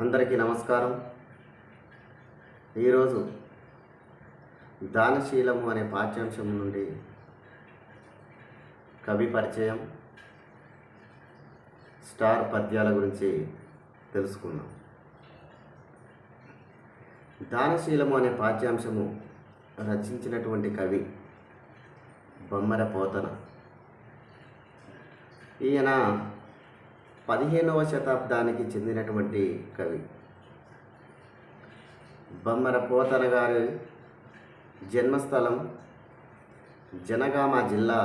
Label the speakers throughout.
Speaker 1: అందరికీ నమస్కారం. ఈరోజు దానశీలము అనే పాఠ్యాంశం నుండి కవి పరిచయం స్టార్ పద్యాల గురించి తెలుసుకుందాం. దానశీలము అనే పాఠ్యాంశము రచించినటువంటి కవి బొమ్మర పోతన. ఈయన పదిహేనవ శతాబ్దానికి చెందినటువంటి కవి. బొమ్మర పోతన గారి జన్మస్థలం జనగామ జిల్లా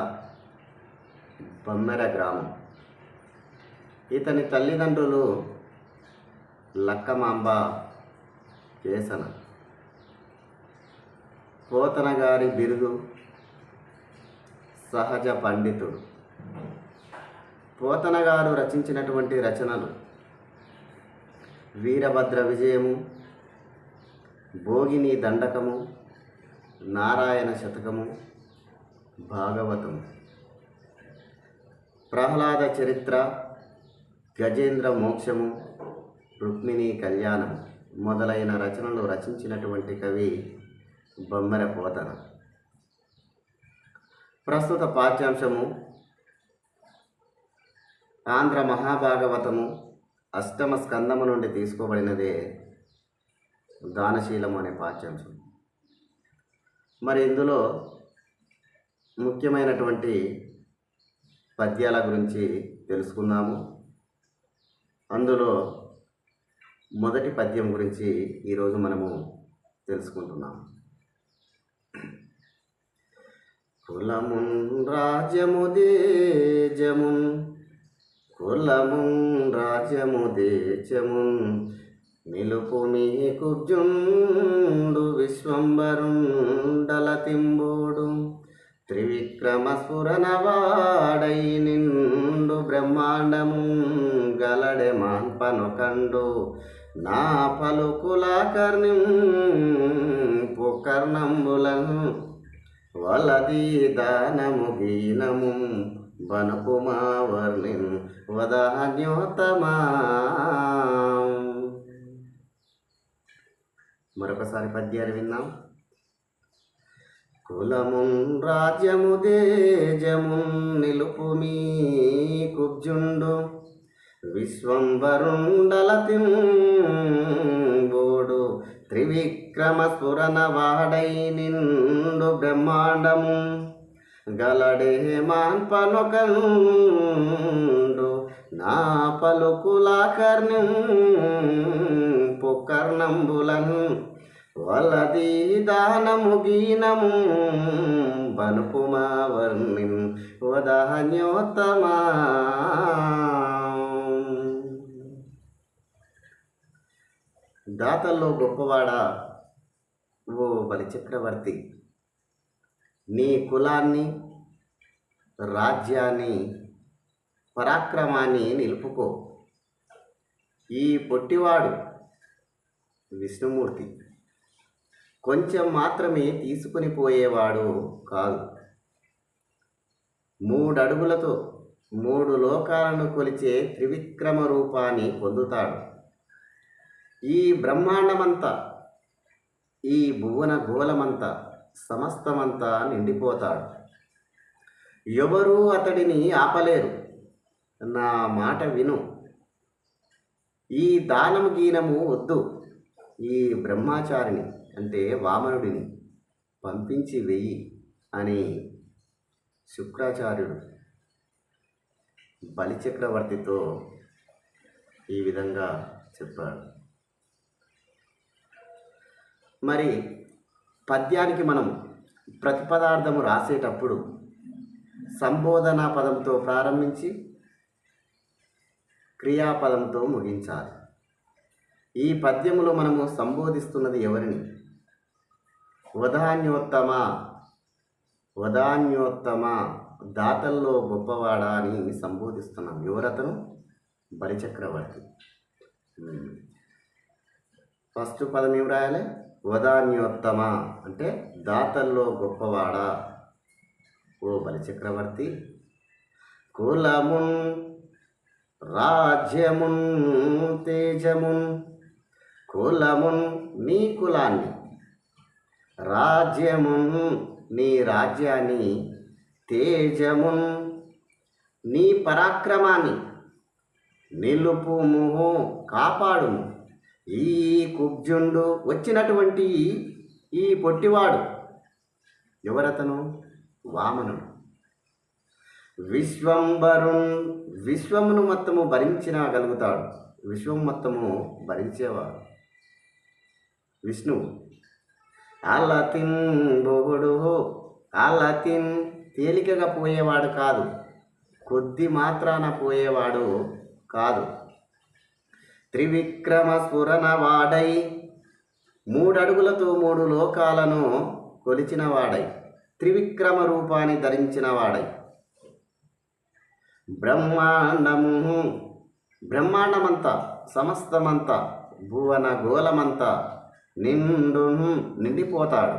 Speaker 1: బొమ్మెర గ్రామం. ఇతని తల్లిదండ్రులు లక్కమాంబ కేసన. పోతన గారి బిరుదు సహజ పండితుడు. పోతన గారు రచించినటువంటి రచనలు. వీరభద్ర విజయము భోగిని దండకము నారాయణ శతకము భాగవతము. ప్రహ్లాద చరిత్ర గజేంద్ర మోక్షము రుక్మిణి కళ్యాణం మొదలైన రచనలు రచించినటువంటి కవి బొమ్మెర పోతన. ప్రస్తుత పాఠ్యాంశము ఆంధ్ర మహాభాగవతము అష్టమ స్కందము నుండి తీసుకోబడినదే దానశీలము అనే పాఠ్యాంశం మరి ఇందులో ముఖ్యమైనటువంటి పద్యాల గురించి తెలుసుకుందాము అందులో మొదటి పద్యం గురించి ఈరోజు మనము తెలుసుకుంటున్నాము. కులమున్ రాజ్యము దేజమున్ కులమున్ రాజ్యము దేశము నిలుపు మీ జుండు విశ్వంబరుండలతింబోడు. త్రివిక్రమ స్ఫురనవాడై నిండు బ్రహ్మాండము గలడె మాన్పను కండు. నా పలుకులాకర్ణి పుకర్ణంబులను వలది దానము గీనము బనుకుమా వర్ణిన్ వదాన్యోతమా మరొకసారి పద్యాలు విన్నాం. కులమున్ రాజ్యము దేజమున్ నిలుపు మీ కుబ్జుండు. విశ్వంబరుండలతిం బోడు. త్రివిక్రమ స్ఫురణ వాడై నిండు బ్రహ్మాండము. గలడే మాన్పనొకండు నా పలుకుల కర్ణం వలది దానము గీనము బనుపుమా వర్ణిన్ వదాన్యోత్తమా దాతల్లో గొప్పవాడా ఓ బలిచక్రవర్తి? చక్రవర్తి నీ కులాన్ని రాజ్యాన్ని పరాక్రమాన్ని నిలుపుకో. ఈ పొట్టివాడు విష్ణుమూర్తి. కొంచెం మాత్రమే తీసుకుని పోయేవాడు కాదు. మూడడుగులతో మూడు లోకాలను కొలిచే త్రివిక్రమ రూపాన్ని పొందుతాడు. ఈ బ్రహ్మాండమంతా ఈ భువన గోళమంతా సమస్తమంతా నిండిపోతాడు. ఎవరూ అతడిని ఆపలేరు. నా మాట విను. ఈ దానము గీనము వద్దు. ఈ బ్రహ్మాచారిని అంటే వామనుడిని పంపించి వెయ్యి అని శుక్రాచార్యుడు బలిచక్రవర్తితో ఈ విధంగా చెప్పాడు. మరి పద్యానికి మనం ప్రతిపదార్థము రాసేటప్పుడు సంబోధనా పదంతో ప్రారంభించి క్రియాపదంతో ముగించాలి. ఈ పద్యములో మనము సంబోధిస్తున్నది ఎవరిని? వదాన్యోత్తమ వదాన్యోత్తమ దాతల్లో గొప్పవాడా అని సంబోధిస్తున్నాం ఎవరతను? బలిచక్రవర్తి. ఫస్ట్ పదం ఏం రాయాలి? వదాన్యోత్తమ? అంటే దాతల్లో గొప్పవాడా? ఓ బలిచక్రవర్తి కులమున్ రాజ్యమున్ తేజమున్ కులమున్ నీ కులాన్ని రాజ్యమున్ నీ రాజ్యాన్ని తేజమున్ నీ పరాక్రమాన్ని నిలుపుము కాపాడుము. ఈ కుబ్జుండు వచ్చినటువంటి ఈ పొట్టివాడు ఎవరతను? వామనుడు. విశ్వంబరుణ్ విశ్వమును మొత్తము భరించగలుగుతాడు విశ్వం మొత్తము భరించేవాడు. విష్ణువు. అలతిన్ బొగుడు. అలతిన్ తేలికగా పోయేవాడు కాదు. కొద్ది మాత్రాన పోయేవాడు కాదు. త్రివిక్రమ స్ఫురణవాడై మూడడుగులతో మూడు లోకాలను కొలిచినవాడై త్రివిక్రమ రూపాన్ని ధరించినవాడై బ్రహ్మాండము బ్రహ్మాండమంతా సమస్తమంతా భువన గోళమంతా నిండు నిండిపోతాడు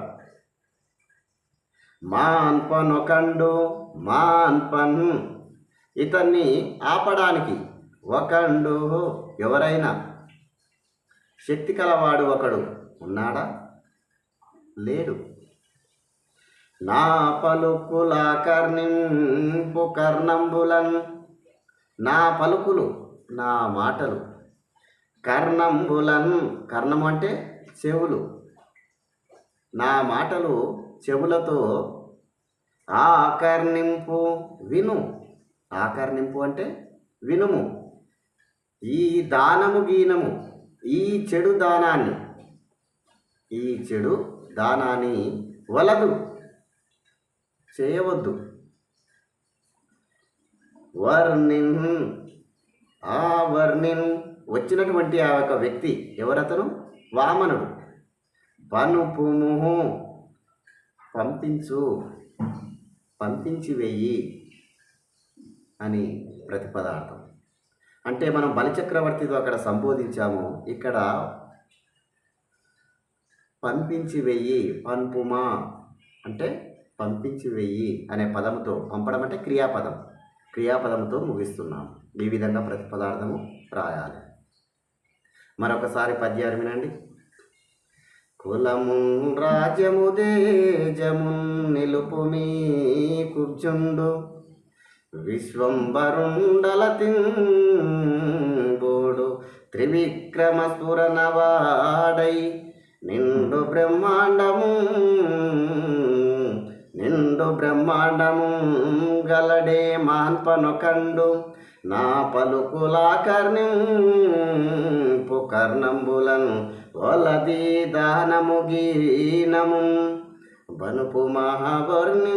Speaker 1: మాన్పనొకండు మాన్పన్ ఇతన్ని ఆపడానికి ఒకండు ఎవరైనా శక్తి కలవాడు ఒకడు ఉన్నాడా? లేడు. నా పలుకుల కర్ణింపు కర్ణంబులన్ నా పలుకులు నా మాటలు కర్ణంబులన్. కర్ణం అంటే చెవులు. నా మాటలు చెవులతో ఆకర్ణింపు విను. ఆకర్ణింపు అంటే వినుము. ఈ దానము గీనము ఈ చెడు దానాన్ని. ఈ చెడు దానాన్ని వలదు చేయవద్దు. వర్ణిన్ ఆ వర్ణిన్ వచ్చినటువంటి ఆ యొక్క వ్యక్తి ఎవరతను? వామనుడు. పనుపుము పంపించు పంపించి వెయ్యి అని ప్రతిపదార్థం. అంటే మనం బలిచక్రవర్తితో అక్కడ సంబోధించాము. ఇక్కడ పంపించి వెయ్యి పంపుమా అంటే పంపించి వెయ్యి అనే పదంతో పంపడం అంటే క్రియాపదం. క్రియాపదంతో ముగిస్తున్నాము ఈ విధంగా ప్రతి పదార్థము రాయాలి. మరొకసారి పద్యాలు వినండి. కులము రాజ్యము దేజము నిలుపు మీ కుబ్జుండు. విశ్వంబరుండలతింబోడు త్రివిక్రమ స్ఫురణవాడై నిండు బ్రహ్మాండము నిండు బ్రహ్మాండము గలడే మాన్పను కండు. నా పలుకులాకర్ణి పుకర్ణంబులను ఒలది దానము గీనము బనుపు మహావర్ణి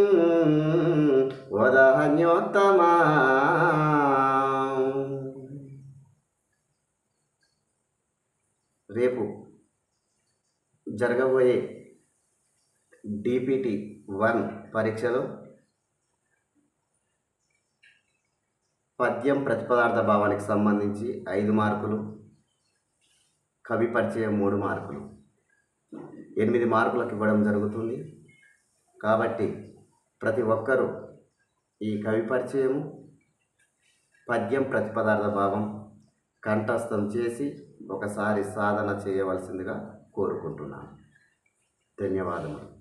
Speaker 1: వదహన్యోత్తమా. రేపు జరగబోయే డిపిటి వన్ పరీక్షలో పద్యం ప్రతిపదార్థ భావానికి సంబంధించి ఐదు మార్కులు కవి పరిచయం మూడు మార్కులు. ఎనిమిది మార్కులకు ఇవ్వడం జరుగుతుంది. కాబట్టి ప్రతి ఒక్కరూ ఈ కవి పరిచయము పద్యం ప్రతిపదార్థ భావం కంఠస్థం చేసి ఒకసారి సాధన చేయవలసిందిగా కోరుకుంటున్నాను. ధన్యవాదములు.